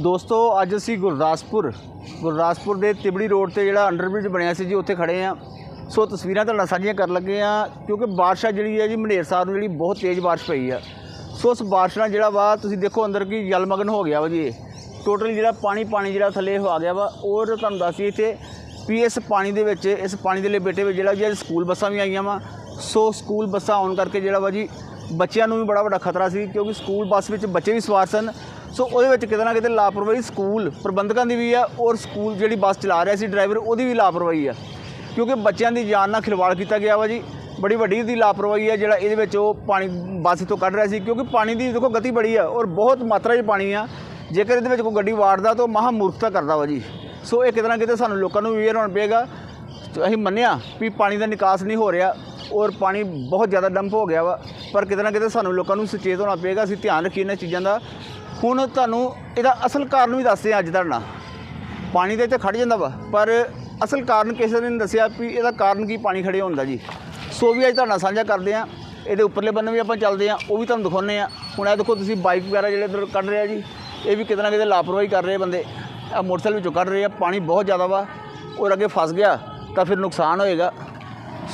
ਦੋਸਤੋ, ਅੱਜ ਅਸੀਂ ਗੁਰਦਾਸਪੁਰ ਗੁਰਦਾਸਪੁਰ ਦੇ ਤਿਬੜੀ ਰੋਡ ਤੇ ਜਿਹੜਾ ਅੰਡਰਬ੍ਰਿਜ ਬਣਿਆ ਸੀ ਜੀ, ਉੱਥੇ ਖੜੇ ਆ ਸੋ ਤਸਵੀਰਾਂ ਤੁਹਾਡੇ ਨਾਲ ਸਾਂਝੀਆਂ ਕਰਨ ਲੱਗੇ ਆ ਕਿਉਂਕਿ ਬਾਰਿਸ਼ ਆ ਜਿਹੜੀ ਹੈ ਜੀ, ਮਨੇਰ ਸਾਹਿਬ ਨੂੰ ਜਿਹੜੀ ਬਹੁਤ ਤੇਜ਼ ਬਾਰਿਸ਼ ਪਈ ਆ। ਸੋ ਉਸ ਬਾਰਿਸ਼ ਨਾਲ ਜਿਹੜਾ ਵਾ, ਤੁਸੀਂ ਦੇਖੋ ਅੰਦਰ ਕੀ ਜਲਮਗਨ ਹੋ ਗਿਆ ਵਾ ਜੀ। ਟੋਟਲੀ ਜਿਹੜਾ ਪਾਣੀ ਪਾਣੀ ਜਿਹੜਾ ਥੱਲੇ ਆ ਗਿਆ ਵਾ, ਔਰ ਤੁਹਾਨੂੰ ਦੱਸੀ ਇੱਥੇ ਵੀ ਇਸ ਪਾਣੀ ਦੇ ਵਿੱਚ, ਇਸ ਪਾਣੀ ਦੇ ਲਪੇਟੇ ਵਿੱਚ ਜਿਹੜਾ ਜੀ, ਅੱਜ ਸਕੂਲ ਬੱਸਾਂ ਵੀ ਆਈਆਂ ਵਾ। ਸੋ ਸਕੂਲ ਬੱਸਾਂ ਆਉਣ ਕਰਕੇ ਜਿਹੜਾ ਵਾ ਜੀ, ਬੱਚਿਆਂ ਨੂੰ ਵੀ ਬੜਾ ਵੱਡਾ ਖਤਰਾ ਸੀ, ਕਿਉਂਕਿ ਸਕੂਲ ਬੱਸ ਵਿੱਚ ਬੱਚੇ ਵੀ ਸਵਾਰ ਸਨ। ਸੋ ਉਹਦੇ ਵਿੱਚ ਕਿਤੇ ਨਾ ਕਿਤੇ ਲਾਪਰਵਾਹੀ ਸਕੂਲ ਪ੍ਰਬੰਧਕਾਂ ਦੀ ਵੀ ਆ ਔਰ ਸਕੂਲ ਜਿਹੜੀ ਬੱਸ ਚਲਾ ਰਿਹਾ ਸੀ ਡਰਾਈਵਰ, ਉਹਦੀ ਵੀ ਲਾਪਰਵਾਹੀ ਆ। ਕਿਉਂਕਿ ਬੱਚਿਆਂ ਦੀ ਜਾਨ ਨਾਲ ਖਿਲਵਾੜ ਕੀਤਾ ਗਿਆ ਵਾ ਜੀ। ਬੜੀ ਵੱਡੀ ਦੀ ਲਾਪਰਵਾਹੀ ਆ ਜਿਹੜਾ ਇਹਦੇ ਵਿੱਚ ਉਹ ਪਾਣੀ ਬੱਸ ਤੋਂ ਕੱਢ ਰਿਹਾ ਸੀ। ਕਿਉਂਕਿ ਪਾਣੀ ਦੀ ਦੇਖੋ ਗਤੀ ਬੜੀ ਆ ਔਰ ਬਹੁਤ ਮਾਤਰਾ 'ਚ ਪਾਣੀ ਆ। ਜੇਕਰ ਇਹਦੇ ਵਿੱਚ ਕੋਈ ਗੱਡੀ ਵਾੜਦਾ ਤਾਂ ਉਹ ਮਹਾ ਮੂਰਖਤਾ ਕਰਦਾ ਵਾ ਜੀ। ਸੋ ਇਹ ਕਿਤੇ ਨਾ ਕਿਤੇ ਸਾਨੂੰ ਲੋਕਾਂ ਨੂੰ ਅਵੇਅਰ ਹੋਣਾ ਪਏਗਾ। ਅਸੀਂ ਮੰਨਿਆ ਵੀ ਪਾਣੀ ਦਾ ਨਿਕਾਸ ਨਹੀਂ ਹੋ ਰਿਹਾ ਔਰ ਪਾਣੀ ਬਹੁਤ ਜ਼ਿਆਦਾ ਡੰਪ ਹੋ ਗਿਆ ਵਾ। ਪਰ ਕਿਤੇ ਨਾ ਕਿਤੇ ਸਾਨੂੰ ਲੋਕਾਂ ਨੂੰ ਸੁਚੇਤ ਹੋਣਾ ਪਏਗਾ। ਅਸੀਂ ਧਿਆਨ ਰੱਖੀਏ ਇਹਨਾਂ ਚੀਜ਼ਾਂ ਦਾ। ਹੁਣ ਤੁਹਾਨੂੰ ਇਹਦਾ ਅਸਲ ਕਾਰਨ ਵੀ ਦੱਸਦੇ ਹਾਂ ਅੱਜ ਤੁਹਾਡੇ ਨਾਲ ਪਾਣੀ ਦੇ ਤੇ ਖੜ ਜਾਂਦਾ ਵਾ, ਪਰ ਅਸਲ ਕਾਰਨ ਕਿਸੇ ਨੇ ਨਹੀਂ ਦੱਸਿਆ ਵੀ ਇਹਦਾ ਕਾਰਨ ਕੀ ਪਾਣੀ ਖੜੇ ਹੋਣ ਦਾ ਜੀ। ਸੋ ਵੀ ਅੱਜ ਤੁਹਾਡੇ ਨਾਲ ਸਾਂਝਾ ਕਰਦੇ ਆ ਇਹਦੇ ਉੱਪਰਲੇ ਬੰਨੇ ਵੀ ਆਪਾਂ ਚੱਲਦੇ ਆ ਉਹ ਵੀ ਤੁਹਾਨੂੰ ਦਿਖਾਉਂਦੇ ਆ ਹੁਣ ਇਹ ਦੇਖੋ ਤੁਸੀਂ ਬਾਈਕ ਵਗੈਰਾ ਜਿਹੜੇ ਇੱਧਰ ਕੱਢ ਰਿਹਾ ਜੀ, ਇਹ ਵੀ ਕਿਤੇ ਨਾ ਕਿਤੇ ਲਾਪਰਵਾਹੀ ਕਰ ਰਹੇ ਬੰਦੇ। ਆ ਮੋਟਰਸਾਈਕਲ ਵਿੱਚੋਂ ਕੱਢ ਰਹੇ ਆ, ਪਾਣੀ ਬਹੁਤ ਜ਼ਿਆਦਾ ਵਾ, ਔਰ ਅੱਗੇ ਫਸ ਗਿਆ, ਤਾਂ ਫਿਰ ਨੁਕਸਾਨ ਹੋਏਗਾ।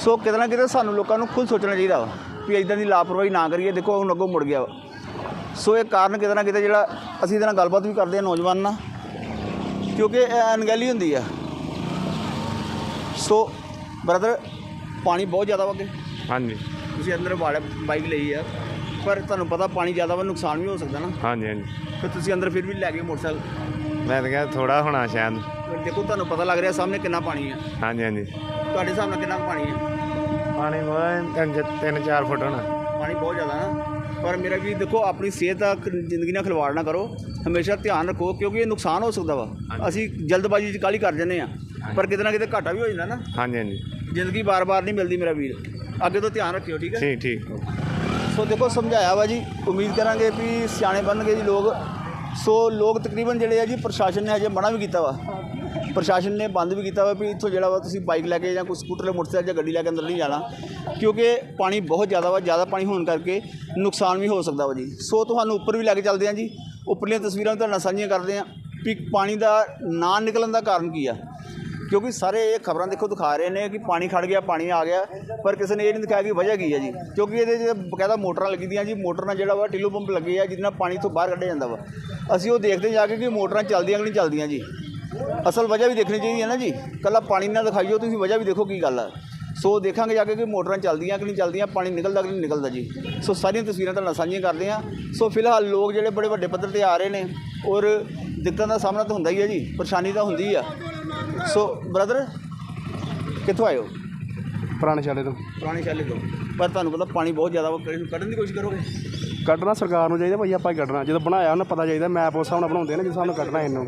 ਸੋ ਕਿਤੇ ਨਾ ਕਿਤੇ ਸਾਨੂੰ ਲੋਕਾਂ ਨੂੰ ਖੁਦ ਸੋਚਣਾ ਚਾਹੀਦਾ ਵਾ ਵੀ ਇਦਾਂ ਦੀ ਲਾਪਰਵਾਹੀ ਨਾ ਕਰੀਏ, ਦੇਖੋ ਹੁਣ ਅੱਗੋਂ ਮੁੜ ਗਿਆ ਵਾ। ਸੋ ਇਹ ਕਾਰਨ ਕਿਤੇ ਨਾ ਕਿਤੇ ਜਿਹੜਾ ਅਸੀਂ ਇਹਦੇ ਨਾਲ ਗੱਲਬਾਤ ਵੀ ਕਰਦੇ ਹਾਂ ਨੌਜਵਾਨ ਨਾਲ ਕਿਉਂਕਿ ਇਹ ਅਣਗਹਿਲੀ ਹੁੰਦੀ ਆ। ਸੋ ਬ੍ਰਦਰ ਪਾਣੀ ਬਹੁਤ ਜ਼ਿਆਦਾ ਵਾ ਅੱਗੇ। ਹਾਂਜੀ। ਤੁਸੀਂ ਅੰਦਰ ਵਾਲੇ ਬਾਈਕ ਲਈ ਆ ਪਰ ਤੁਹਾਨੂੰ ਪਤਾ ਪਾਣੀ ਜ਼ਿਆਦਾ ਵਾ ਨੁਕਸਾਨ ਵੀ ਹੋ ਸਕਦਾ ਨਾ। ਹਾਂਜੀ ਹਾਂਜੀ। ਫਿਰ ਤੁਸੀਂ ਅੰਦਰ ਫਿਰ ਵੀ ਲੈ ਗਏ ਮੋਟਰਸਾਈਕਲ। ਮੈਂ ਤਾਂ ਕਿਹਾ ਥੋੜਾ ਹੋਣਾ ਸ਼ਾਇਦ। ਦੇਖੋ ਤੁਹਾਨੂੰ ਪਤਾ ਲੱਗ ਰਿਹਾ ਸਾਹਮਣੇ ਕਿੰਨਾ ਪਾਣੀ ਆ। ਹਾਂਜੀ ਹਾਂਜੀ। ਤੁਹਾਡੇ ਹਿਸਾਬ ਨਾਲ ਕਿੰਨਾ ਕੁ ਪਾਣੀ ਆ? ਪਾਣੀ ਬਹੁਤ ਤਿੰਨ ਤਿੰਨ ਚਾਰ ਫੁੱਟ ਹੋਣਾ। ਪਾਣੀ ਬਹੁਤ ਜ਼ਿਆਦਾ ਨਾ। ਪਰ ਮੇਰਾ ਵੀ ਦੇਖੋ ਆਪਣੀ ਸਿਹਤ ਦਾ ਜ਼ਿੰਦਗੀ ਨਾਲ ਖਿਲਵਾੜ ਨਾ ਕਰੋ। ਹਮੇਸ਼ਾ ਧਿਆਨ ਰੱਖੋ ਕਿਉਂਕਿ ਇਹ ਨੁਕਸਾਨ ਹੋ ਸਕਦਾ ਵਾ। ਅਸੀਂ ਜਲਦਬਾਜ਼ੀ 'ਚ ਕਾਲੀ ਕਰ ਜੰਨੇ ਆ ਪਰ ਕਿਤੇ ਨਾ ਕਿਤੇ ਘਾਟਾ ਵੀ ਹੋ ਜਾਂਦਾ ਨਾ। ਹਾਂਜੀ ਹਾਂਜੀ। ਜ਼ਿੰਦਗੀ ਬਾਰ-ਬਾਰ ਨਹੀਂ ਮਿਲਦੀ ਮੇਰਾ ਵੀਰ। ਅੱਗੇ ਤੋਂ ਧਿਆਨ ਰੱਖਿਓ ਠੀਕ ਹੈ? ਠੀਕ ਠੀਕ। ਸੋ ਦੇਖੋ ਸਮਝਾਇਆ ਵਾ ਜੀ। ਉਮੀਦ ਕਰਾਂਗੇ ਵੀ ਸਿਆਣੇ ਬਣਨਗੇ ਜੀ ਲੋਕ। ਸੋ ਲੋਕ ਤਕਰੀਬਨ ਜਿਹੜੇ ਆ ਜੀ ਪ੍ਰਸ਼ਾਸਨ ਨੇ ਹਜੇ ਮਨਾ ਵੀ ਕੀਤਾ ਵਾ। ਪ੍ਰਸ਼ਾਸਨ ਨੇ ਬੰਦ ਵੀ ਕੀਤਾ ਵਾ ਵੀ ਇੱਥੋਂ ਜਿਹੜਾ ਵਾ ਤੁਸੀਂ ਬਾਈਕ ਲੈ ਕੇ ਜਾਂ ਕੋਈ ਸਕੂਟਰ ਮੋਟਰਸਾਈਕਲ ਜਾਂ ਗੱਡੀ ਲੈ ਕੇ ਅੰਦਰ ਨਹੀਂ ਜਾਣਾ, ਕਿਉਂਕਿ ਪਾਣੀ ਬਹੁਤ ਜ਼ਿਆਦਾ ਵਾ, ਜ਼ਿਆਦਾ ਪਾਣੀ ਹੋਣ ਕਰਕੇ ਨੁਕਸਾਨ ਵੀ ਹੋ ਸਕਦਾ ਵਾ ਜੀ। ਸੋ ਤੁਹਾਨੂੰ ਉੱਪਰ ਵੀ ਲੈ ਕੇ ਚੱਲਦੇ ਹਾਂ ਜੀ। ਉੱਪਰਲੀਆਂ ਤਸਵੀਰਾਂ ਵੀ ਤੁਹਾਡੇ ਨਾਲ ਸਾਂਝੀਆਂ ਕਰਦੇ ਹਾਂ ਵੀ ਪਾਣੀ ਦਾ ਨਾ ਨਿਕਲਣ ਦਾ ਕਾਰਨ ਕੀ ਆ। ਕਿਉਂਕਿ ਸਾਰੇ ਇਹ ਖਬਰਾਂ ਦੇਖੋ ਦਿਖਾ ਰਹੇ ਨੇ ਕਿ ਪਾਣੀ ਖੜ ਗਿਆ, ਪਾਣੀ ਆ ਗਿਆ, ਪਰ ਕਿਸੇ ਨੇ ਇਹ ਨਹੀਂ ਦਿਖਾਇਆ ਕਿ ਵਜ੍ਹਾ ਕੀ ਹੈ ਜੀ। ਕਿਉਂਕਿ ਇਹਦੇ 'ਚ ਬਕਾਇਦਾ ਮੋਟਰਾਂ ਲੱਗੀ ਦੀਆਂ ਜੀ, ਮੋਟਰ ਨਾਲ ਜਿਹੜਾ ਵਾ ਟਿਲੂ ਪੰਪ ਲੱਗੇ ਆ ਜਿਹਦੇ ਨਾਲ ਪਾਣੀ ਤੋਂ ਬਾਹਰ ਕੱਢਿਆ ਜਾਂਦਾ ਵਾ। ਅਸੀਂ ਉਹ ਦੇਖਦੇ ਜਾ ਕੇ ਕਿ ਮੋਟਰਾਂ ਚੱਲਦੀਆਂ ਕਿ ਨਹੀਂ ਚੱਲਦੀਆਂ ਜੀ। ਅਸਲ ਵਜ੍ਹਾ ਵੀ ਦੇਖਣੀ ਚਾਹੀਦੀ ਹੈ ਨਾ ਜੀ। ਕੱਲਾ ਪਾਣੀ ਨਾਲ ਦਿਖਾਈਓ ਤੁਸੀਂ ਵਜ੍ਹਾ ਵੀ ਦੇਖੋ ਕੀ ਗੱਲ ਆ। ਸੋ ਦੇਖਾਂਗੇ ਜਾ ਕੇ ਕਿ ਮੋਟਰਾਂ ਚੱਲਦੀਆਂ ਕਿ ਨਹੀਂ ਚੱਲਦੀਆਂ ਪਾਣੀ ਨਿਕਲਦਾ ਕਿ ਨਹੀਂ ਨਿਕਲਦਾ ਜੀ। ਸੋ ਸਾਰੀਆਂ ਤਸਵੀਰਾਂ ਤੁਹਾਡੇ ਨਾਲ ਸਾਂਝੀਆਂ ਕਰਦੇ ਹਾਂ। ਸੋ ਫਿਲਹਾਲ ਲੋਕ ਜਿਹੜੇ ਬੜੇ ਵੱਡੇ ਪੱਧਰ ਤੇ ਆ ਰਹੇ ਨੇ ਔਰ ਦਿੱਕਤਾਂ ਦਾ ਸਾਹਮਣਾ ਤਾਂ ਹੁੰਦਾ ਹੀ ਹੈ ਜੀ ਪਰੇਸ਼ਾਨੀ ਤਾਂ ਹੁੰਦੀ ਆ। ਸੋ ਬ੍ਰਦਰ ਕਿੱਥੋਂ ਹੋ? ਪੁਰਾਣੇ ਸ਼ਾਲੇ ਤੋਂ। ਪੁਰਾਣੀ ਸ਼ੈਲੀ ਤੋਂ। ਪਰ ਤੁਹਾਨੂੰ ਪਤਾ ਪਾਣੀ ਬਹੁਤ ਜ਼ਿਆਦਾ ਵਾ ਕੱਢਣ ਕੱਢਣ ਦੀ ਕੋਸ਼ਿਸ਼ ਕਰੋਗੇ? ਕੱਢਣਾ ਸਰਕਾਰ ਨੂੰ ਚਾਹੀਦਾ ਭਾਈ ਆਪਾਂ ਹੀ ਕੱਢਣਾ। ਜਦੋਂ ਬਣਾਇਆ ਉਹਨਾਂ ਪਤਾ ਚਾਹੀਦਾ ਮੈਪ ਉਸ ਹਿਸਾਬ ਨਾਲ ਬਣਾਉਂਦੇ ਨੇ ਜਿਸ ਹਿਸਾਬ ਨਾਲ ਕੱਢਣਾ ਇਹਨੂੰ।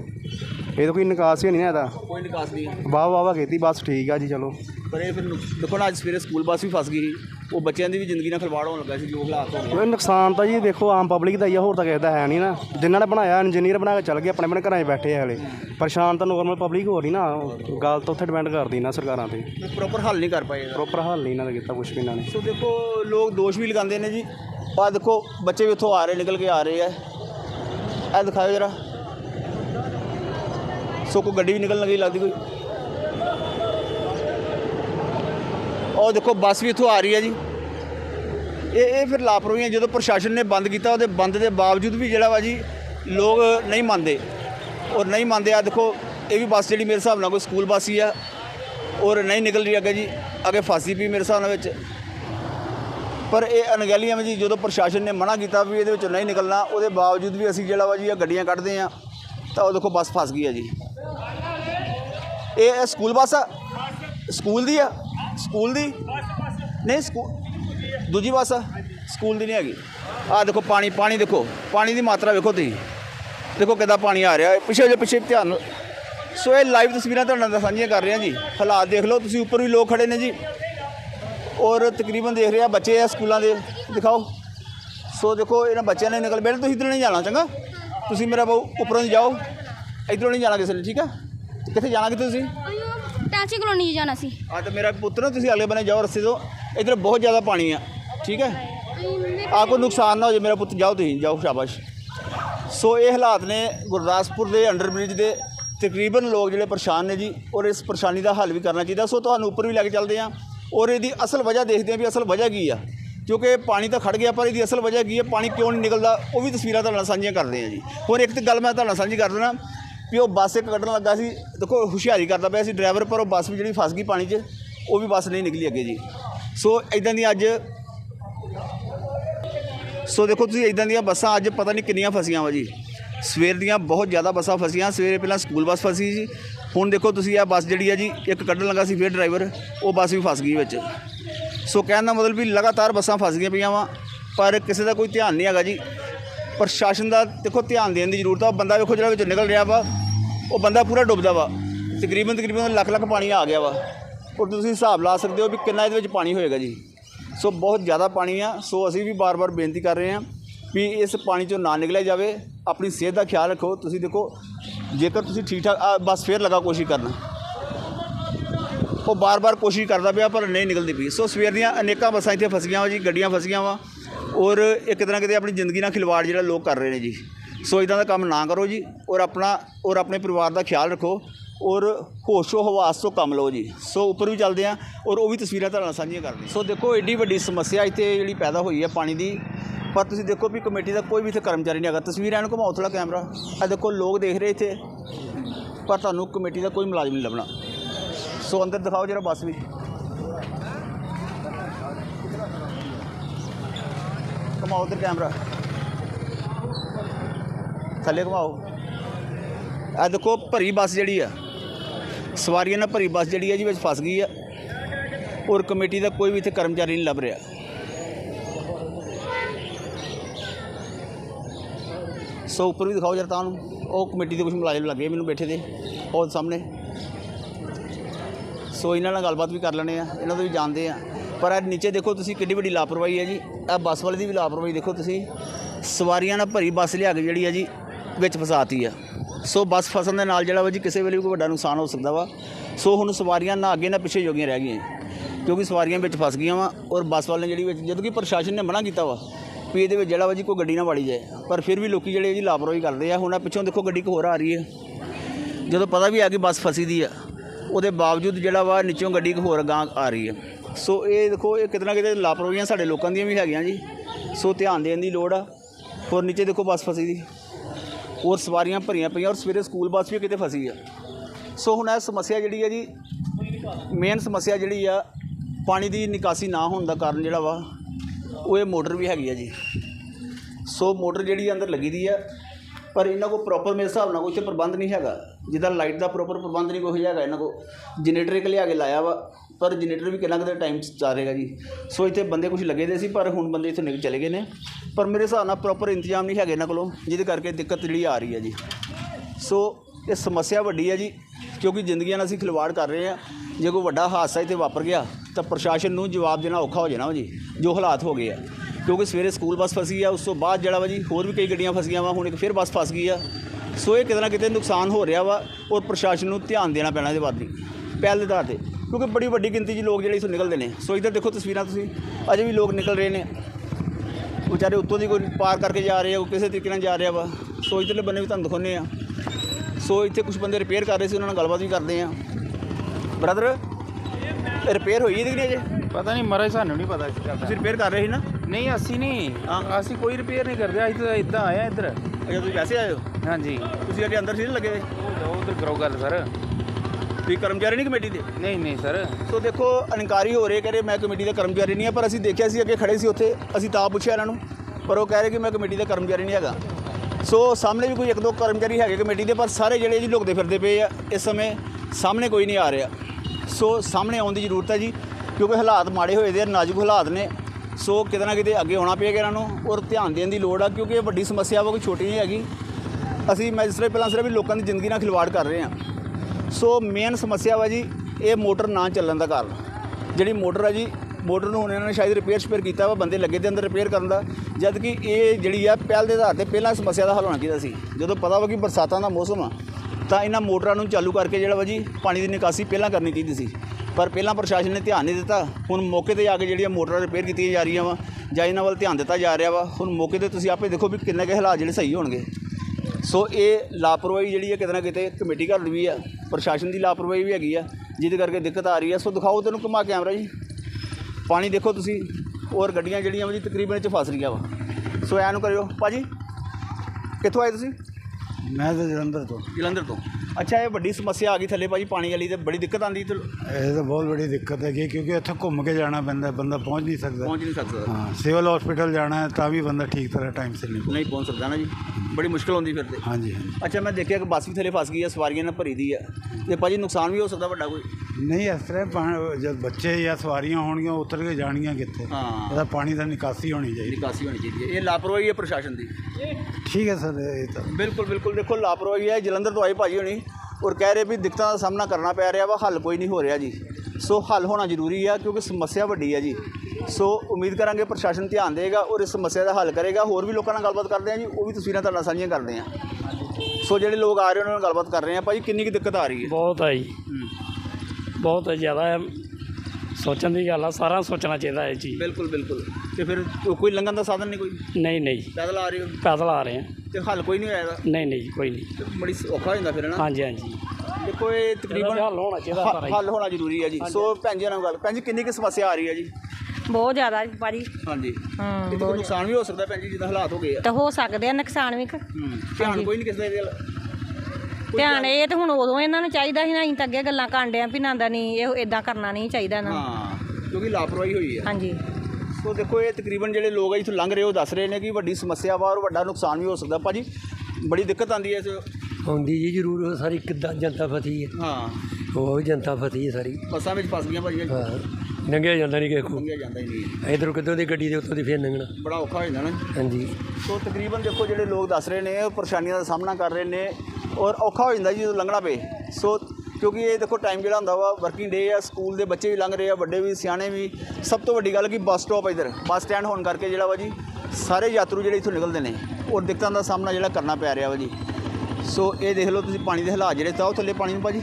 ਇਹ ਤਾਂ ਕੋਈ ਨਿਕਾਸ ਹੀ ਨਹੀਂ ਨਾ ਇਹਦਾ। ਕੋਈ ਨਿਕਾਸ ਨਹੀਂ ਵਾਹ ਵਾਹ ਵਾਹ ਕੀਤੀ ਬਸ ਠੀਕ ਆ ਜੀ ਚਲੋ। ਪਰ ਇਹ ਫਿਰ ਨੁਕ- ਦੇਖੋ ਨਾ ਅੱਜ ਸਵੇਰੇ ਸਕੂਲ ਬੱਸ ਵੀ ਫਸ ਗਈ ਸੀ। ਉਹ ਬੱਚਿਆਂ ਦੀ ਵੀ ਜ਼ਿੰਦਗੀ ਨਾਲ ਖਿਲਵਾੜ ਹੋਣ ਲੱਗਾ ਸੀ ਜੋ ਹਾਲਾਤ ਹੋ ਗਏ ਇਹ ਨੁਕਸਾਨ ਤਾਂ ਜੀ ਦੇਖੋ ਆਮ ਪਬਲਿਕ ਦਾ ਹੀ ਆ ਹੋਰ ਤਾਂ ਕਿਸੇ ਦਾ ਹੈ ਨਹੀਂ ਨਾ। ਜਿਨ੍ਹਾਂ ਨੇ ਬਣਾਇਆ ਇੰਜੀਨੀਅਰ ਬਣਾ ਕੇ ਚੱਲ ਗਏ ਆਪਣੇ ਆਪਣੇ ਘਰਾਂ 'ਚ ਬੈਠੇ ਆ ਹਲੇ। ਪਰੇਸ਼ਾਨ ਤਾਂ ਨਾਰਮਲ ਪਬਲਿਕ ਹੋ ਰਹੀ ਨਾ ਗੱਲ ਤਾਂ ਉੱਥੇ ਡਿਪੈਂਡ ਕਰਦੀ ਨਾ ਸਰਕਾਰਾਂ ਤੇ। ਪ੍ਰੋਪਰ ਹੱਲ ਨਹੀਂ ਕਰ ਪਾਏ ਇਹਦਾ। ਪ੍ਰੋਪਰ ਹੱਲ ਨਹੀਂ ਇਹਨਾਂ ਦਾ ਕੀਤਾ ਕੁਛ ਵੀ ਇਹਨਾਂ ਨੇ। ਸੋ ਦੇਖੋ ਲੋਕ ਦੋਸ਼ ਵੀ ਲਗਾਉਂਦੇ ਨੇ ਜੀ। ਆਹ ਦੇਖੋ ਬੱਚੇ ਵੀ ਉੱਥੋਂ ਆ ਰਹੇ ਨਿਕਲ ਕੇ ਆ ਰਹੇ ਆ। ਇਹ ਦਿਖਾਓ ਜਰਾ। ਸੋ ਕੋਈ ਗੱਡੀ ਵੀ ਨਿਕਲਣ ਲੱਗੀ, ਲੱਗਦੀ ਕੋਈ? ਉਹ ਦੇਖੋ, ਬੱਸ ਵੀ ਇੱਥੋਂ ਆ ਰਹੀ ਹੈ ਜੀ। ਇਹ ਇਹ ਫਿਰ ਲਾਪਰਵਾਹੀਆਂ ਜਦੋਂ ਪ੍ਰਸ਼ਾਸਨ ਨੇ ਬੰਦ ਕੀਤਾ, ਉਹਦੇ ਬੰਦ ਦੇ ਬਾਵਜੂਦ ਵੀ ਜਿਹੜਾ ਵਾ ਜੀ, ਲੋਕ ਨਹੀਂ ਮੰਨਦੇ। ਔਰ ਨਹੀਂ ਮੰਨਦੇ ਆ ਦੇਖੋ, ਇਹ ਵੀ ਬੱਸ ਜਿਹੜੀ ਮੇਰੇ ਹਿਸਾਬ ਨਾਲ ਕੋਈ ਸਕੂਲ ਬੱਸ ਹੀ ਆ। ਔਰ ਨਹੀਂ ਨਿਕਲ ਰਹੀ ਅੱਗੇ ਜੀ, ਅੱਗੇ ਫਾਸੀ ਪਈ ਮੇਰੇ ਹਿਸਾਬ ਨਾਲ ਵਿੱਚ। ਪਰ ਇਹ ਅਣਗਹਿਲੀਆਂ ਵਿੱਚ ਜੀ, ਜਦੋਂ ਪ੍ਰਸ਼ਾਸਨ ਨੇ ਮਨਾ ਕੀਤਾ ਵੀ ਇਹਦੇ ਵਿੱਚੋਂ ਨਹੀਂ ਨਿਕਲਣਾ, ਉਹਦੇ ਬਾਵਜੂਦ ਵੀ ਅਸੀਂ ਜਿਹੜਾ ਵਾ ਜੀ ਇਹ ਗੱਡੀਆਂ ਕੱਢਦੇ ਆ ਤਾਂ ਉਹ ਦੇਖੋ, ਬੱਸ ਫਸ ਗਈ ਆ ਜੀ। ਇਹ ਸਕੂਲ ਬੱਸ ਆ? ਸਕੂਲ ਦੀ ਆ? ਸਕੂਲ ਦੀ? ਨਹੀਂ ਸਕੂਲ ਦੂਜੀ ਬੱਸ ਆ। ਸਕੂਲ ਦੀ ਨਹੀਂ ਹੈਗੀ। ਆਹ ਦੇਖੋ ਪਾਣੀ ਪਾਣੀ ਦੇਖੋ। ਪਾਣੀ ਦੀ ਮਾਤਰਾ ਵੇਖੋ ਤੁਸੀਂ। ਦੇਖੋ ਕਿੱਦਾਂ ਪਾਣੀ ਆ ਰਿਹਾ। ਪਿੱਛੇ ਜੇ ਪਿੱਛੇ ਧਿਆਨ ਸੋ ਇਹ ਲਾਈਵ ਤਸਵੀਰਾਂ ਤੁਹਾਡੇ ਨਾਲ ਸਾਂਝੀਆਂ ਕਰ ਰਹੇ ਹਾਂ ਜੀ। ਹਾਲਾਤ ਦੇਖ ਲਓ। ਤੁਸੀਂ ਉੱਪਰ ਵੀ ਲੋਕ ਖੜੇ ਨੇ ਜੀ। ਔਰ ਤਕਰੀਬਨ ਦੇਖ ਰਹੇ ਆ ਬੱਚੇ ਆ ਸਕੂਲਾਂ ਦੇ। ਦਿਖਾਓ। ਸੋ ਦੇਖੋ ਇਹਨਾਂ ਬੱਚਿਆਂ ਨੇ ਨਿਕਲ ਬੈਠ ਤੁਸੀਂ ਇੱਧਰ ਨਹੀਂ ਜਾਣਾ, ਚੰਗਾ। ਤੁਸੀਂ ਮੇਰਾ ਬਹੁ ਉੱਪਰੋਂ ਦੀ ਜਾਓ। ਇੱਧਰੋਂ ਨਹੀਂ ਜਾਣਾ ਕਿਸੇ ਨੇ ਠੀਕ ਆ? ਕਿੱਥੇ ਜਾਣਾ ਕਿੱਥੇ ਤੁਸੀਂ? ਟੈਂਸੀ ਕਲੋਨੀ 'ਚ ਜਾਣਾ ਸੀ ਆ ਤੇ ਮੇਰਾ ਪੁੱਤਰ ਨਾ ਤੁਸੀਂ ਅਗਲੇ ਬੰਨੇ ਜਾਓ ਰਸਤੇ ਤੋਂ। ਇੱਧਰ ਬਹੁਤ ਜ਼ਿਆਦਾ ਪਾਣੀ ਆ ਠੀਕ ਹੈ ਆ ਕੋਈ ਨੁਕਸਾਨ ਨਾ ਹੋ ਜਾਏ ਮੇਰਾ ਪੁੱਤ ਜਾਓ ਤੁਸੀਂ ਜਾਓ ਸ਼ਾਬਾਸ਼। ਸੋ ਇਹ ਹਾਲਾਤ ਨੇ ਗੁਰਦਾਸਪੁਰ ਦੇ ਅੰਡਰ ਬ੍ਰਿਜ ਦੇ ਤਕਰੀਬਨ ਲੋਕ ਜਿਹੜੇ ਪਰੇਸ਼ਾਨ ਨੇ ਜੀ ਔਰ ਇਸ ਪਰੇਸ਼ਾਨੀ ਦਾ ਹੱਲ ਵੀ ਕਰਨਾ ਚਾਹੀਦਾ। ਸੋ ਤੁਹਾਨੂੰ ਉੱਪਰ ਵੀ ਲੈ ਕੇ ਚੱਲਦੇ ਹਾਂ ਔਰ ਇਹਦੀ ਅਸਲ ਵਜ੍ਹਾ ਦੇਖਦੇ ਹਾਂ ਵੀ ਅਸਲ ਵਜ੍ਹਾ ਕੀ ਆ। ਕਿਉਂਕਿ ਪਾਣੀ ਤਾਂ ਖੜ ਗਿਆ ਪਰ ਇਹਦੀ ਅਸਲ ਵਜ੍ਹਾ ਕੀ ਹੈ ਪਾਣੀ ਕਿਉਂ ਨਹੀਂ ਨਿਕਲਦਾ ਉਹ ਵੀ ਤਸਵੀਰਾਂ ਤੁਹਾਡੇ ਨਾਲ ਸਾਂਝੀਆਂ ਕਰਦੇ ਹਾਂ ਜੀ। ਹੋਰ ਇੱਕ ਤੇ ਗੱਲ ਮੈਂ ਤੁਹਾਡੇ ਨਾਲ ਸਾਂਝੀ ਕਰ ਦੇਣਾ ਵੀ ਉਹ ਬੱਸ ਇੱਕ ਕੱਢਣ ਲੱਗਾ ਸੀ। ਦੇਖੋ, ਹੁਸ਼ਿਆਰੀ ਕਰਦਾ ਪਿਆ ਸੀ ਡਰਾਈਵਰ, ਪਰ ਉਹ ਬੱਸ ਵੀ ਜਿਹੜੀ ਫਸ ਗਈ ਪਾਣੀ 'ਚ, ਉਹ ਵੀ ਬੱਸ ਨਹੀਂ ਨਿਕਲੀ ਅੱਗੇ ਜੀ। ਸੋ ਇਦਾਂ ਦੀ ਅੱਜ ਸੋ ਦੇਖੋ ਤੁਸੀਂ ਇਦਾਂ ਦੀਆਂ ਬੱਸਾਂ ਅੱਜ ਪਤਾ ਨਹੀਂ ਕਿੰਨੀਆਂ ਫਸੀਆਂ ਵਾ ਜੀ। ਸਵੇਰ ਦੀਆਂ ਬਹੁਤ ਜ਼ਿਆਦਾ ਬੱਸਾਂ ਫਸੀਆਂ। ਸਵੇਰੇ ਪਹਿਲਾਂ ਸਕੂਲ ਬੱਸ ਫਸੀ ਜੀ। ਹੁਣ ਦੇਖੋ ਤੁਸੀਂ ਇਹ ਬੱਸ ਜਿਹੜੀ ਆ ਜੀ, ਇੱਕ ਕੱਢਣ ਲੱਗਾ ਸੀ ਫਿਰ ਡਰਾਈਵਰ, ਉਹ ਬੱਸ ਵੀ ਫਸ ਗਈ ਵਿੱਚ। ਸੋ ਕਹਿਣ ਦਾ ਮਤਲਬ ਵੀ ਲਗਾਤਾਰ ਬੱਸਾਂ ਫਸ ਗਈਆਂ ਪਈਆਂ ਵਾ, ਪਰ ਕਿਸੇ ਦਾ ਕੋਈ ਧਿਆਨ ਨਹੀਂ ਹੈਗਾ ਜੀ। ਪ੍ਰਸ਼ਾਸਨ ਦਾ ਦੇਖੋ ਧਿਆਨ ਦੇਣ ਦੀ ਜ਼ਰੂਰਤ ਆ, ਬੰਦਾ ਵੇਖੋ ਜਿਹੜਾ ਵਿੱਚ ਨਿਕਲ ਰਿਹਾ ਵਾ, ਉਹ ਬੰਦਾ ਪੂਰਾ ਡੁੱਬਦਾ ਵਾ। ਤਕਰੀਬਨ ਤਕਰੀਬਨ ਲੱਖ ਲੱਖ ਪਾਣੀ ਆ ਗਿਆ ਵਾ। ਔਰ ਤੁਸੀਂ ਹਿਸਾਬ ਲਾ ਸਕਦੇ ਹੋ ਵੀ ਕਿੰਨਾ ਇਹਦੇ ਵਿੱਚ ਪਾਣੀ ਹੋਏਗਾ ਜੀ। ਸੋ ਬਹੁਤ ਜ਼ਿਆਦਾ ਪਾਣੀ ਆ। ਸੋ ਅਸੀਂ ਵੀ ਬਾਰ-ਬਾਰ ਬੇਨਤੀ ਕਰ ਰਹੇ ਹਾਂ ਵੀ ਇਸ ਪਾਣੀ ਚੋਂ ਨਾ ਨਿਕਲਿਆ ਜਾਵੇ। ਆਪਣੀ ਸਿਹਤ ਦਾ ਖਿਆਲ ਰੱਖੋ। ਤੁਸੀਂ ਦੇਖੋ, ਜੇਕਰ ਤੁਸੀਂ ਠੀਕ ਠਾਕ ਬਸ ਫੇਰ ਲਗਾ ਕੋਸ਼ਿਸ਼ ਕਰਨਾ। ਉਹ ਬਾਰ-ਬਾਰ ਕੋਸ਼ਿਸ਼ ਕਰਦਾ ਪਿਆ, ਪਰ ਨਹੀਂ ਨਿਕਲਦੀ ਪਈ। ਸੋ ਸਵੇਰ ਦੀਆਂ ਅਨੇਕਾਂ ਬੱਸਾਂ ਇੱਥੇ ਫਸੀਆਂ ਵਾ ਜੀ, ਗੱਡੀਆਂ ਫਸੀਆਂ ਵਾ। ਔਰ ਇੱਕ ਤਰ੍ਹਾਂ ਕਿਤੇ ਆਪਣੀ ਜ਼ਿੰਦਗੀ ਨਾਲ ਖਿਲਵਾੜ ਜਿਹੜਾ ਲੋਕ ਕਰ ਰਹੇ ਨੇ ਜੀ। ਸੋ ਇਦਾਂ ਦਾ ਕੰਮ ਨਾ ਕਰੋ ਜੀ ਔਰ ਆਪਣਾ, ਔਰ ਆਪਣੇ ਪਰਿਵਾਰ ਦਾ ਖਿਆਲ ਰੱਖੋ ਔਰ ਹੋਸ਼ੋ ਹਵਾਸ ਤੋਂ ਕੰਮ ਲਓ ਜੀ। ਸੋ ਉੱਪਰ ਵੀ ਚੱਲਦੇ ਆ ਔਰ ਉਹ ਵੀ ਤਸਵੀਰਾਂ ਤੁਹਾਡੇ ਨਾਲ ਸਾਂਝੀਆਂ ਕਰਦੇ ਸੋ ਦੇਖੋ, ਏਡੀ ਵੱਡੀ ਸਮੱਸਿਆ ਇੱਥੇ ਜਿਹੜੀ ਪੈਦਾ ਹੋਈ ਹੈ ਪਾਣੀ ਦੀ। ਪਰ ਤੁਸੀਂ ਦੇਖੋ ਵੀ ਕਮੇਟੀ ਦਾ ਕੋਈ ਵੀ ਇੱਥੇ ਕਰਮਚਾਰੀ ਨਹੀਂ ਹੈਗਾ। ਤਸਵੀਰਾਂ ਨੂੰ ਘੁਮਾਓ ਥੋੜਾ ਕੈਮਰਾ। ਆ ਦੇਖੋ, ਲੋਕ ਦੇਖ ਰਹੇ ਇੱਥੇ। ਪਰ ਤੁਹਾਨੂੰ ਕਮੇਟੀ ਦਾ ਕੋਈ ਮੁਲਾਜ਼ਮ ਨਹੀਂ ਲੱਭਣਾ। ਸੋ ਅੰਦਰ ਦਿਖਾਓ ਜਰਾ ਬੱਸ ਵੀ। ਘੁਮਾਓ, ਉਧਰ ਕੈਮਰਾ ਥੱਲੇ ਘੁਮਾਓ। ਆ ਦੇਖੋ, ਭਰੀ ਬੱਸ ਜਿਹੜੀ ਆ। ਸਵਾਰੀਆਂ ਨਾਲ ਭਰੀ ਬੱਸ ਜਿਹੜੀ ਆ ਜੀ, ਵਿੱਚ ਫਸ ਗਈ ਆ। ਔਰ ਕਮੇਟੀ ਦਾ ਕੋਈ ਵੀ ਇੱਥੇ ਕਰਮਚਾਰੀ ਨਹੀਂ ਲੱਭ ਰਿਹਾ। ਸੋ ਉੱਪਰ ਵੀ ਦਿਖਾਓ ਜਰਾ ਤਾਂ ਨੂੰ। ਉਹ ਕਮੇਟੀ ਦੇ ਕੁਝ ਮੁਲਾਜ਼ਮ ਲੱਗੇ ਮੈਨੂੰ ਬੈਠੇ ਦੇ, ਉਹ ਸਾਹਮਣੇ। ਸੋ ਇਹਨਾਂ ਨਾਲ ਗੱਲਬਾਤ ਵੀ ਕਰ ਲੈਣੇ ਆ, ਇਹਨਾਂ ਤੋਂ ਵੀ ਜਾਣਦੇ ਆ। ਪਰ ਇਹ ਨੀਚੇ ਦੇਖੋ ਤੁਸੀਂ ਕਿੰਨੀ ਵੱਡੀ ਲਾਪਰਵਾਹੀ ਹੈ ਜੀ। ਇਹ ਬੱਸ ਵਾਲੇ ਦੀ ਵੀ ਲਾਪਰਵਾਹੀ ਦੇਖੋ ਤੁਸੀਂ। ਸਵਾਰੀਆਂ ਨਾਲ ਭਰੀ ਬੱਸ ਲਿਆ ਕੇ ਜਿਹੜੀ ਆ ਜੀ, ਵਿੱਚ ਫਸਾਤੀ ਆ। ਸੋ ਬੱਸ ਫਸਣ ਦੇ ਨਾਲ ਜਿਹੜਾ ਵਾ ਜੀ, ਕਿਸੇ ਵੇਲੇ ਵੀ ਕੋਈ ਵੱਡਾ ਨੁਕਸਾਨ ਹੋ ਸਕਦਾ ਵਾ। ਸੋ ਹੁਣ ਸਵਾਰੀਆਂ ਨਾ ਅੱਗੇ ਨਾ ਪਿੱਛੇ ਜੋਗੀਆਂ ਰਹਿ ਗਈਆਂ। ਕਿਉਂਕਿ ਸਵਾਰੀਆਂ ਵਿੱਚ ਫਸ ਗਈਆਂ ਵਾ ਔਰ ਬੱਸ ਵਾਲੇ ਨੇ ਜਿਹੜੀ ਵਿੱਚ, ਜਦੋਂ ਕਿ ਪ੍ਰਸ਼ਾਸਨ ਨੇ ਮਨਾ ਕੀਤਾ ਵਾ ਵੀ ਇਹਦੇ ਵਿੱਚ ਜਿਹੜਾ ਵਾ ਜੀ, ਕੋਈ ਗੱਡੀ ਨਾ ਵਾੜੀ ਜਾਏ। ਪਰ ਫਿਰ ਵੀ ਲੋਕੀ ਜਿਹੜੇ ਜੀ ਲਾਪਰਵਾਹੀ ਕਰਦੇ ਆ। ਹੁਣ ਆ ਪਿੱਛੋਂ ਦੇਖੋ ਗੱਡੀ ਇੱਕ ਹੋਰ ਆ ਰਹੀ ਹੈ। ਜਦੋਂ ਪਤਾ ਵੀ ਆ ਕਿ ਬੱਸ ਫਸੀ ਦੀ ਆ, ਉਹਦੇ ਬਾਵਜੂਦ ਜਿਹੜਾ ਵਾ ਨੀਚੋਂ ਗੱਡੀ ਇੱਕ ਹੋਰ ਗਾਂ ਆ ਰਹੀ ਹੈ। ਸੋ ਇਹ ਦੇਖੋ, ਇਹ ਕਿਤੇ ਨਾ ਕਿਤੇ ਲਾਪਰਵਾਹੀਆਂ ਸਾਡੇ ਲੋਕਾਂ ਦੀਆਂ ਵੀ ਹੈਗੀਆਂ ਜੀ। ਸੋ ਧਿਆਨ ਦੇਣ ਦੀ ਲੋੜ ਆ। ਹੋਰ ਨੀਚੇ ਦੇਖੋ ਬੱਸ ਫਸੀ ਦੀ। ਔਰ ਸਵਾਰੀਆਂ ਭਰੀਆਂ ਪਈਆਂ, ਔਰ ਸਵੇਰੇ ਸਕੂਲ ਬੱਸ ਵੀ ਕਿਤੇ ਫਸੀ ਆ। ਸੋ ਹੁਣ ਇਹ ਸਮੱਸਿਆ ਜਿਹੜੀ ਹੈ ਜੀ ਮੇਨ ਸਮੱਸਿਆ ਜਿਹੜੀ ਆ, ਪਾਣੀ ਦੀ ਨਿਕਾਸੀ ਨਾ ਹੋਣ ਦਾ ਕਾਰਨ ਜਿਹੜਾ ਵਾ, ਉਹ ਇਹ ਮੋਟਰ ਵੀ ਹੈਗੀ ਆ ਜੀ। ਸੋ ਮੋਟਰ ਜਿਹੜੀ ਅੰਦਰ ਲੱਗੀ ਦੀ ਆ, ਪਰ ਇਹਨਾਂ ਕੋਲ ਪ੍ਰੋਪਰ ਮੇਰੇ ਹਿਸਾਬ ਨਾਲ ਕੋਈ ਇੱਥੇ ਪ੍ਰਬੰਧ ਨਹੀਂ ਹੈਗਾ। ਜਿੱਦਾਂ ਲਾਈਟ ਦਾ ਪ੍ਰੋਪਰ ਪ੍ਰਬੰਧ ਨਹੀਂ ਕੋਈ ਹੈਗਾ ਇਹਨਾਂ ਕੋਲ। ਜਨਰੇਟਰ ਇੱਕ ਲਿਆ ਕੇ ਲਾਇਆ ਵਾ ਪਰ ਜਨਰੇਟਰ ਵੀ ਕਿੰਨਾ ਕਿਤੇ ਟਾਈਮ ਚ ਚੱਲੇਗਾ ਜੀ। ਸੋ ਇੱਥੇ ਬੰਦੇ ਕੁਝ ਲੱਗੇ ਦੇ ਸੀ, ਪਰ ਹੁਣ ਬੰਦੇ ਇੱਥੇ ਨਿਕਲ ਚਲੇ ਗਏ ਨੇ। ਪਰ ਮੇਰੇ ਹਿਸਾਬ ਨਾਲ ਪ੍ਰੋਪਰ ਇੰਤਜ਼ਾਮ ਨਹੀਂ ਹੈਗੇ ਇਹਨਾਂ ਕੋਲੋਂ, ਜਿਹਦੇ ਕਰਕੇ ਦਿੱਕਤ ਜਿਹੜੀ ਆ ਰਹੀ ਹੈ ਜੀ। ਸੋ ਇਹ ਸਮੱਸਿਆ ਵੱਡੀ ਹੈ ਜੀ, ਕਿਉਂਕਿ ਜ਼ਿੰਦਗੀਆਂ ਨਾਲ ਅਸੀਂ ਖਿਲਵਾੜ ਕਰ ਰਹੇ ਹਾਂ। ਜੇ ਕੋਈ ਵੱਡਾ ਹਾਦਸਾ ਇੱਥੇ ਵਾਪਰ ਗਿਆ, ਤਾਂ ਪ੍ਰਸ਼ਾਸਨ ਨੂੰ ਜਵਾਬ ਦੇਣਾ ਔਖਾ ਹੋ ਜਾਣਾ ਵਾ ਜੀ, ਜੋ ਹਾਲਾਤ ਹੋ ਗਏ ਆ। ਕਿਉਂਕਿ ਸਵੇਰੇ ਸਕੂਲ ਬੱਸ ਫਸੀ ਆ, ਉਸ ਤੋਂ ਬਾਅਦ ਜਿਹੜਾ ਵਾ ਜੀ, ਹੋਰ ਵੀ ਕਈ ਗੱਡੀਆਂ ਫਸੀਆਂ ਵਾ, ਹੁਣ ਇੱਕ ਫਿਰ ਬੱਸ ਫਸ ਗਈ ਆ। ਸੋ ਇਹ ਕਿਤੇ ਨਾ ਕਿਤੇ ਨੁਕਸਾਨ ਹੋ ਰਿਹਾ ਵਾ, ਔਰ ਪ੍ਰਸ਼ਾਸਨ ਨੂੰ ਧਿਆਨ ਦੇਣਾ ਪੈਣਾ ਇਹਦੇ ਵੱਲ ਪਹਿਲ ਦੇ ਆਧਾਰ ਤੇ। ਕਿਉਂਕਿ ਬੜੀ ਵੱਡੀ ਗਿਣਤੀ 'ਚ ਲੋਕ ਜਿਹੜੇ ਇੱਥੋਂ ਨਿਕਲਦੇ ਨੇ। ਸੋ ਇੱਧਰ ਦੇਖੋ ਤਸਵੀਰਾਂ ਤੁਸੀਂ। ਅਜੇ ਵੀ ਲੋਕ ਨਿਕਲ ਰਹੇ ਨੇ। ਵਿਚਾਰੇ ਉੱਤੋਂ ਦੀ ਕੋਈ ਪਾਰ ਕਰਕੇ ਜਾ ਰਹੇ ਆ ਕੋਈ ਕਿਸੇ ਤਰੀਕੇ ਨਾਲ ਜਾ ਰਿਹਾ ਵਾ। ਸੋ ਇੱਧਰਲੇ ਬੰਨੇ ਵੀ ਤੁਹਾਨੂੰ ਦਿਖਾਉਂਦੇ ਆ। ਸੋ ਇੱਥੇ ਕੁਝ ਬੰਦੇ ਰਿਪੇਅਰ ਕਰ ਰਹੇ ਸੀ ਉਹਨਾਂ ਨਾਲ ਗੱਲਬਾਤ ਵੀ ਕਰਦੇ ਆ। ਬ੍ਰਦਰ ਰਿਪੇਅਰ ਹੋਈ ਇਹਦੀ ਕਿ ਨਹੀਂ ਅਜੇ? ਪਤਾ ਨਹੀਂ ਮਹਾਰਾਜ ਸਾਨੂੰ ਨਹੀਂ ਪਤਾ ਇਸ ਗੱਲ ਦਾ। ਤੁਸੀਂ ਰਿਪੇਅਰ ਕਰ ਰਹੇ ਸੀ ਨਾ? ਨਹੀਂ ਅਸੀਂ ਨਹੀਂ। ਅਸੀਂ ਕੋਈ ਰਿਪੇਅਰ ਨਹੀਂ ਕਰਦੇ ਅਸੀਂ ਤਾਂ ਇਦਾਂ ਆਏ ਆ ਇੱਧਰ। ਅੱਛਾ ਤੁਸੀਂ ਵੈਸੇ ਆਏ ਹੋ? ਹਾਂਜੀ। ਤੁਸੀਂ ਅਜੇ ਅੰਦਰ ਸੀ ਨਾ ਲੱਗੇ? ਹੋਏ? ਉਧਰ ਕਰੋ ਗੱਲ ਸਰ ਤੁਸੀਂ ਕਰਮਚਾਰੀ ਨਹੀਂ ਕਮੇਟੀ ਦੇ? ਨਹੀਂ ਨਹੀਂ ਸਰ। ਸੋ ਦੇਖੋ ਅਨਕਾਰੀ ਹੋ ਰਹੇ ਕਹਿੰਦੇ ਮੈਂ ਕਮੇਟੀ ਦਾ ਕਰਮਚਾਰੀ ਨਹੀਂ ਆ ਪਰ ਅਸੀਂ ਦੇਖਿਆ ਸੀ ਅੱਗੇ ਖੜੇ ਸੀ ਉੱਥੇ। ਅਸੀਂ ਤਾਂ ਪੁੱਛਿਆ ਇਹਨਾਂ ਨੂੰ ਪਰ ਉਹ ਕਹਿ ਰਹੇ ਕਿ ਮੈਂ ਕਮੇਟੀ ਦਾ ਕਰਮਚਾਰੀ ਨਹੀਂ ਹੈਗਾ। ਸੋ ਸਾਹਮਣੇ ਵੀ ਕੋਈ ਇੱਕ ਦੋ ਕਰਮਚਾਰੀ ਹੈਗੇ ਕਮੇਟੀ ਦੇ ਪਰ ਸਾਰੇ ਜਿਹੜੇ ਜੀ ਲੁਕਦੇ ਫਿਰਦੇ ਪਏ ਆ ਇਸ ਸਮੇਂ ਸਾਹਮਣੇ ਕੋਈ ਨਹੀਂ ਆ ਰਿਹਾ। ਸੋ ਸਾਹਮਣੇ ਆਉਣ ਦੀ ਜ਼ਰੂਰਤ ਹੈ ਜੀ ਕਿਉਂਕਿ ਹਾਲਾਤ ਮਾੜੇ ਹੋਏ ਦੇ ਆ ਨਾਜ਼ੁਕ ਹਾਲਾਤ ਨੇ। ਸੋ ਕਿਤੇ ਨਾ ਕਿਤੇ ਅੱਗੇ ਆਉਣਾ ਪਏਗਾ ਇਹਨਾਂ ਨੂੰ ਔਰ ਧਿਆਨ ਦੇਣ ਦੀ ਲੋੜ ਆ ਕਿਉਂਕਿ ਇਹ ਵੱਡੀ ਸਮੱਸਿਆ ਵਾ ਕੋਈ ਛੋਟੀ ਨਹੀਂ ਹੈਗੀ। ਅਸੀਂ ਮੈਂ ਜਿਸ ਤਰ੍ਹਾਂ ਪਹਿਲਾਂ ਸਿਰਫ ਲੋਕਾਂ ਦੀ ਜ਼ਿੰਦਗੀ ਨਾਲ ਖਿਲਵਾੜ ਕਰ ਰਹੇ ਹਾਂ। ਸੋ ਮੇਨ ਸਮੱਸਿਆ ਵਾ ਜੀ, ਇਹ ਮੋਟਰ ਨਾ ਚੱਲਣ ਦਾ ਕਾਰਨ। ਜਿਹੜੀ ਮੋਟਰ ਆ ਜੀ, ਮੋਟਰ ਨੂੰ ਹੁਣ ਇਹਨਾਂ ਨੇ ਸ਼ਾਇਦ ਰਿਪੇਅਰ ਸ਼ਪੇਅਰ ਕੀਤਾ ਵਾ, ਬੰਦੇ ਲੱਗੇ ਦੇ ਅੰਦਰ ਰਿਪੇਅਰ ਕਰਨ ਦਾ। ਜਦ ਕਿ ਇਹ ਜਿਹੜੀ ਆ, ਪਹਿਲ ਦੇ ਆਧਾਰ ਤੇ ਪਹਿਲਾਂ ਸਮੱਸਿਆ ਦਾ ਹੱਲ ਹੋਣਾ ਚਾਹੀਦਾ ਸੀ। ਜਦੋਂ ਪਤਾ ਵਾ ਕਿ ਬਰਸਾਤਾਂ ਦਾ ਮੌਸਮ ਆ, ਤਾਂ ਇਹਨਾਂ ਮੋਟਰਾਂ ਨੂੰ ਚਾਲੂ ਕਰਕੇ ਜਿਹੜਾ ਵਾ ਜੀ, ਪਾਣੀ ਦੀ ਨਿਕਾਸੀ ਪਹਿਲਾਂ ਕਰਨੀ ਚਾਹੀਦੀ ਸੀ। ਪਰ ਪਹਿਲਾਂ ਪ੍ਰਸ਼ਾਸਨ ਨੇ ਧਿਆਨ ਨਹੀਂ ਦਿੱਤਾ। ਹੁਣ ਮੌਕੇ ਤੇ ਜਾ ਕੇ ਜਿਹੜੀਆਂ ਮੋਟਰਾਂ ਰਿਪੇਅਰ ਕੀਤੀਆਂ ਜਾ ਰਹੀਆਂ ਵਾ, ਜਾਂ ਇਹਨਾਂ ਵੱਲ ਧਿਆਨ ਦਿੱਤਾ ਜਾ ਰਿਹਾ ਵਾ, ਹੁਣ ਮੌਕੇ ਤੇ ਤੁਸੀਂ ਆਪੇ ਦੇਖੋ ਵੀ ਕਿੰਨੇ ਕੁ ਹਾਲਾਤ ਜਿਹੜੇ ਸਹੀ ਹੋਣਗੇ। ਸੋ ਇਹ ਲਾਪਰਵਾਹੀ ਜਿਹੜੀ ਹੈ ਕਿਤੇ ਨਾ ਕਿਤੇ ਕਮੇਟੀ ਘਰ ਵੀ ਆ। ਪ੍ਰਸ਼ਾਸਨ ਦੀ ਲਾਪਰਵਾਹੀ ਵੀ ਹੈਗੀ ਆ ਜਿਹਦੇ ਕਰਕੇ ਦਿੱਕਤ ਆ ਰਹੀ ਹੈ ਸੋ ਦਿਖਾਓ ਤੈਨੂੰ ਘੁਮਾ ਕੈਮਰਾ ਜੀ। ਪਾਣੀ ਦੇਖੋ ਤੁਸੀਂ ਔਰ ਗੱਡੀਆਂ ਜਿਹੜੀਆਂ ਜੀ ਤਕਰੀਬਨ 'ਚ ਫਸ ਰਹੀਆਂ ਵਾ। ਸੋ ਐਂ ਨੂੰ ਕਰਿਓ। ਭਾਜੀ ਕਿੱਥੋਂ ਆਏ ਤੁਸੀਂ? ਮੈਂ ਤਾਂ ਜਲੰਧਰ ਤੋਂ। ਜਲੰਧਰ ਤੋਂ। ਅੱਛਾ ਇਹ ਵੱਡੀ ਸਮੱਸਿਆ ਆ ਗਈ ਥੱਲੇ ਭਾਜੀ ਪਾਣੀ ਵਾਲੀ ਤੇ ਬੜੀ ਦਿੱਕਤ ਆਂਦੀ ਤੇ ਇਹ ਤਾਂ ਬਹੁਤ ਬੜੀ ਦਿੱਕਤ ਹੈਗੀ ਕਿਉਂਕਿ ਇੱਥੇ ਘੁੰਮ ਕੇ ਜਾਣਾ ਪੈਂਦਾ ਬੰਦਾ ਪਹੁੰਚ ਨਹੀਂ ਸਕਦਾ। ਪਹੁੰਚ ਨਹੀਂ ਸਕਦਾ। ਹਾਂ ਸਿਵਲ ਹਸਪੀਟਲ ਜਾਣਾ ਹੈ ਤਾਂ ਵੀ ਬੰਦਾ ਠੀਕ ਤਰ੍ਹਾਂ ਟਾਈਮ ਸਿਰ ਨਹੀਂ ਪਹੁੰਚ- ਨਹੀਂ ਪਹੁੰਚ ਸਕਦਾ ਨਾ ਜੀ। ਬੜੀ ਮੁਸ਼ਕਲ ਹੁੰਦੀ ਫਿਰ ਤੇ। ਹਾਂਜੀ ਹਾਂਜੀ। ਅੱਛਾ ਮੈਂ ਦੇਖਿਆ ਕਿ ਬੱਸ ਵੀ ਥੱਲੇ ਫਸ ਗਈ ਆ ਸਵਾਰੀਆਂ ਨਾਲ ਭਰੀ ਦੀ ਆ। ਤੇ ਭਾਜੀ ਨੁਕਸਾਨ ਵੀ ਹੋ ਸਕਦਾ ਵੱਡਾ ਕੋਈ? ਨਹੀਂ ਇਸ ਤਰ੍ਹਾਂ ਪਾ- ਜਦ ਬੱਚੇ ਜਾਂ ਸਵਾਰੀਆਂ ਹੋਣਗੀਆਂ ਉਤਰ ਕੇ ਜਾਣਗੀਆਂ ਕਿੱਥੇ? ਹਾਂ। ਇਹਦਾ ਪਾਣੀ ਦਾ ਨਿਕਾਸੀ ਹੋਣੀ ਚਾਹੀਦੀ। ਨਿਕਾਸੀ ਹੋਣੀ ਚਾਹੀਦੀ ਹੈ। ਇਹ ਲਾਪਰਵਾਹੀ ਹੈ ਪ੍ਰਸ਼ਾਸਨ ਦੀ। ਠੀਕ ਹੈ ਸਰ ਇਹ ਤਾਂ। ਬਿਲਕੁਲ ਬਿਲਕੁਲ। ਦੇਖੋ ਲਾਪਰਵਾਹੀ ਹੈ ਜਲੰਧਰ ਤੋਂ ਆਏ ਭਾਜੀ ਹੋਣੀ। ਔਰ ਕਹਿ ਰਹੇ ਵੀ ਦਿੱਕਤਾਂ ਦਾ ਸਾਹਮਣਾ ਕਰਨਾ ਪੈ ਰਿਹਾ ਵਾ ਹੱਲ ਕੋਈ ਨਹੀਂ ਹੋ ਰਿਹਾ ਜੀ। ਸੋ ਹੱਲ ਹੋਣਾ ਜ਼ਰੂਰੀ ਆ ਕਿਉਂਕਿ ਸਮੱਸਿਆ ਵੱਡੀ ਹੈ ਜੀ। ਸੋ ਉਮੀਦ ਕਰਾਂਗੇ ਪ੍ਰਸ਼ਾਸਨ ਧਿਆਨ ਦੇਗਾ ਔਰ ਇਸ ਸਮੱਸਿਆ ਦਾ ਹੱਲ ਕਰੇਗਾ। ਹੋਰ ਵੀ ਲੋਕਾਂ ਨਾਲ ਗੱਲਬਾਤ ਕਰਦੇ ਆ ਜੀ ਉਹ ਵੀ ਤਸਵੀਰਾਂ ਤੁਹਾਡੇ ਨਾਲ ਸਾਂਝੀਆਂ ਕਰਦੇ ਆ। ਸੋ ਜਿਹੜੇ ਲੋਕ ਆ ਰਹੇ ਉਹਨਾਂ ਨਾਲ ਗੱਲਬਾਤ ਕਰ ਰਹੇ ਆ। ਭਾਜੀ ਕਿੰਨੀ ਕੁ ਦਿੱਕਤ ਆ ਰਹੀ ਹੈ? ਬਹੁਤ ਹੈ ਜੀ। ਬਹੁਤ ਜ਼ਿਆਦਾ ਹੈ ਸੋਚਣ ਦੀ ਗੱਲ ਆ ਸਾਰਾ ਸੋਚਣਾ ਚਾਹੀਦਾ ਇਹ ਚੀਜ਼। ਬਿਲਕੁਲ ਬਿਲਕੁਲ। ਤੇ ਫਿਰ ਕੋਈ ਲੰਘਣ ਦਾ ਸਾਧਨ ਨਹੀਂ ਕੋਈ? ਨਹੀਂ ਨਹੀਂ। ਪੈਦਲ ਆ ਰਹੇ ਹੋ? ਪੈਦਲ ਆ ਰਹੇ ਆ। ਤੇ ਹੱਲ ਕੋਈ ਨਹੀਂ ਹੋਇਆ ਇਹਦਾ? ਨਹੀਂ ਨਹੀਂ ਜੀ, ਕੋਈ ਨਹੀਂ। ਤੇ ਬੜੀ ਔਖਾ ਹੋ ਜਾਂਦਾ ਫਿਰ ਨਾ? ਹਾਂਜੀ ਹਾਂਜੀ। ਦੇਖੋ ਇਹ ਤਕਰੀਬਨ ਹੱਲ ਹੋਣਾ ਚਾਹੀਦਾ ਸਾਰਾ ਹੀ। ਹੱਲ ਹੋਣਾ ਜ਼ਰੂਰੀ ਹੈ ਜੀ। ਸੋ ਭੈਣ ਜੀ ਨਾਲ ਗੱਲ ਭੈਣ ਜੀ ਕਿੰਨੀ ਕੁ ਸਮੱਸਿਆ ਆ ਰਹੀ ਹੈ ਜੀ? ਬਹੁਤ ਜ਼ਿਆਦਾ ਜੀ ਭਾਜੀ। ਹਾਂਜੀ। ਹਾਂ ਇਹ ਤਾਂ ਕੋਈ ਨੁਕਸਾਨ ਵੀ ਹੋ ਸਕਦਾ ਭੈਣ ਜੀ ਜਿੱਦਾਂ ਹਾਲਾਤ ਹੋ ਗਏ ਆ। ਤਾਂ ਹੋ ਸਕਦੇ ਆ ਨੁਕਸਾਨ ਵੀ ਕ- ਹੂੰ ਧਿਆਨ ਕੋਈ ਨਹੀਂ ਕਿਸੇ ਦਾ ਇਹਦੇ ਵੱਲ ਧਿਆਨ ਇਹ ਤੇ ਹੁਣ ਉਦੋਂ ਇਹਨਾਂ ਨੂੰ ਚਾਹੀਦਾ ਸੀ ਨਾ ਅਸੀਂ ਤਾਂ ਅੱਗੇ ਗੱਲਾਂ ਕਾਂਡਿਆਂ ਵੀ ਨਾ ਦਾ ਨਹੀਂ ਇਹ ਇਦਾਂ ਕਰਨਾ ਨਹੀਂ ਚਾਹੀਦਾ ਨੂੰ। ਹਾਂ ਕਿਉਂਕਿ ਲਾਪਰਵਾਹੀ ਹੋਈ ਹੈ ਹਾਂਜੀ। ਸੋ ਦੇਖੋ ਇਹ ਤਕਰੀਬਨ ਜਿਹੜੇ ਲੋਕ ਆ ਇੱਥੋਂ ਲੰਘ ਰਹੇ ਉਹ ਦੱਸ ਰਹੇ ਨੇ ਕਿ ਵੱਡੀ ਸਮੱਸਿਆ ਵਾ ਔਰ ਵੱਡਾ ਨੁਕਸਾਨ ਵੀ ਹੋ ਸਕਦਾ। ਭਾਜੀ ਬੜੀ ਦਿੱਕਤ ਆਉਂਦੀ ਹੈ ਇਸ ਆਉਂਦੀ ਜੀ ਜ਼ਰੂਰ ਉਹ ਸਾਰੀ ਕਿੱਦਾਂ ਜਨਤਾ ਫਸੀ ਹੈ। ਹਾਂ। ਉਹ ਵੀ ਜਨਤਾ ਫਸੀ ਹੈ ਸਾਰੀ। ਬੱਸਾਂ ਵਿੱਚ ਫਸ ਗਈਆਂ ਭਾਜੀ। ਹਾਂ। ਲੰਘਿਆ ਜਾਂਦਾ ਨਹੀਂ ਕਿਸੇ ਕੋ ਲੰਘਿਆ ਜਾਂਦਾ ਹੀ ਨਹੀਂ। ਇਧਰੋਂ ਕਿੱਧਰੋਂ ਦੀ ਗੱਡੀ ਦੇ ਉੱਤੋਂ ਦੀ ਫੇਰ ਲੰਘਣਾ। ਬੜਾ ਔਖਾ ਹੋ ਜਾਂਦਾ ਨਾ। ਹਾਂਜੀ। ਸੋ ਤਕਰੀਬਨ ਦੇਖੋ ਜਿਹੜੇ ਲੋਕ ਦੱਸ ਰਹੇ ਨੇ ਉਹ ਪਰੇਸ਼ਾਨੀਆਂ ਦਾ ਸਾਹਮਣਾ ਕਰ ਰਹੇ ਨੇ ਔਰ ਔਖਾ ਹੋ ਜਾਂਦਾ ਜੀ ਜਦੋਂ ਲੰਘਣਾ ਪਏ। ਸੋ ਕਿਉਂਕਿ ਇਹ ਦੇਖੋ ਟਾਈਮ ਜਿਹੜਾ ਹੁੰਦਾ ਵਾ ਵਰਕਿੰਗ ਡੇ ਆ ਸਕੂਲ ਦੇ ਬੱਚੇ ਵੀ ਲੰਘ ਰਹੇ ਆ, ਵੱਡੇ ਵੀ, ਸਿਆਣੇ ਵੀ। ਸਭ ਤੋਂ ਵੱਡੀ ਗੱਲ ਕਿ ਬੱਸ ਸਟਾਪ ਇਧਰ। ਬੱਸ ਸਟੈਂਡ ਹੋਣ ਕਰਕੇ ਜਿਹੜਾ ਵਾ ਜੀ, ਸਾਰੇ ਯਾਤਰੂ ਜਿਹੜੇ ਇੱਥੋਂ ਨਿਕਲਦੇ ਨੇ ਔਰ ਦਿੱਕਤਾਂ ਦਾ ਸਾਹਮਣਾ ਜਿਹੜਾ ਕਰਨਾ ਪੈ ਰਿਹਾ ਵਾ ਜੀ। ਸੋ ਇਹ ਦੇਖ ਲਓ ਤੁਸੀਂ ਪਾਣੀ ਦੇ ਹਾਲਾਤ ਜਿਹੜੇ ਤਾਂ ਉਹ ਥੱਲੇ ਪਾਣੀ ਨੂੰ ਭਾਜੀ।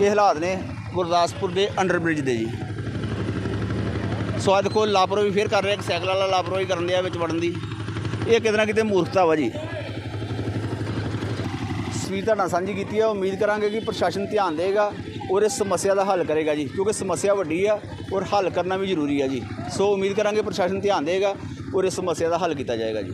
ਇਹ ਹਾਲਾਤ ਨੇ ਗੁਰਦਾਸਪੁਰ ਦੇ ਅੰਡਰ ਬ੍ਰਿਜ ਦੇ ਜੀ। ਸੋ ਆ ਦੇਖੋ ਲਾਪਰਵਾਹੀ ਫੇਰ ਕਰ ਰਿਹਾ, ਇੱਕ ਸਾਈਕਲ ਵਾਲਾ ਲਾਪਰਵਾਹੀ ਕਰਨ ਦਿਆ ਵਿੱਚ ਵੜਨ ਦੀ। ਇਹ ਕਿਤੇ ਨਾ ਕਿਤੇ ਮੂਰਖਤਾ ਵਾ ਜੀ। ਤਸਵੀਰ ਤੁਹਾਡੇ ਨਾਲ ਸਾਂਝੀ ਕੀਤੀ ਹੈ ਉਮੀਦ ਕਰਾਂਗੇ ਕਿ ਪ੍ਰਸ਼ਾਸਨ ਧਿਆਨ ਦੇਗਾ ਔਰ ਇਸ ਸਮੱਸਿਆ ਦਾ ਹੱਲ ਕਰੇਗਾ ਜੀ, ਕਿਉਂਕਿ ਸਮੱਸਿਆ ਵੱਡੀ ਆ ਔਰ ਹੱਲ ਕਰਨਾ ਵੀ ਜ਼ਰੂਰੀ ਆ ਜੀ। ਸੋ ਉਮੀਦ ਕਰਾਂਗੇ ਪ੍ਰਸ਼ਾਸਨ ਧਿਆਨ ਦੇਗਾ ਔਰ ਇਸ ਸਮੱਸਿਆ ਦਾ ਹੱਲ ਕੀਤਾ ਜਾਏਗਾ ਜੀ।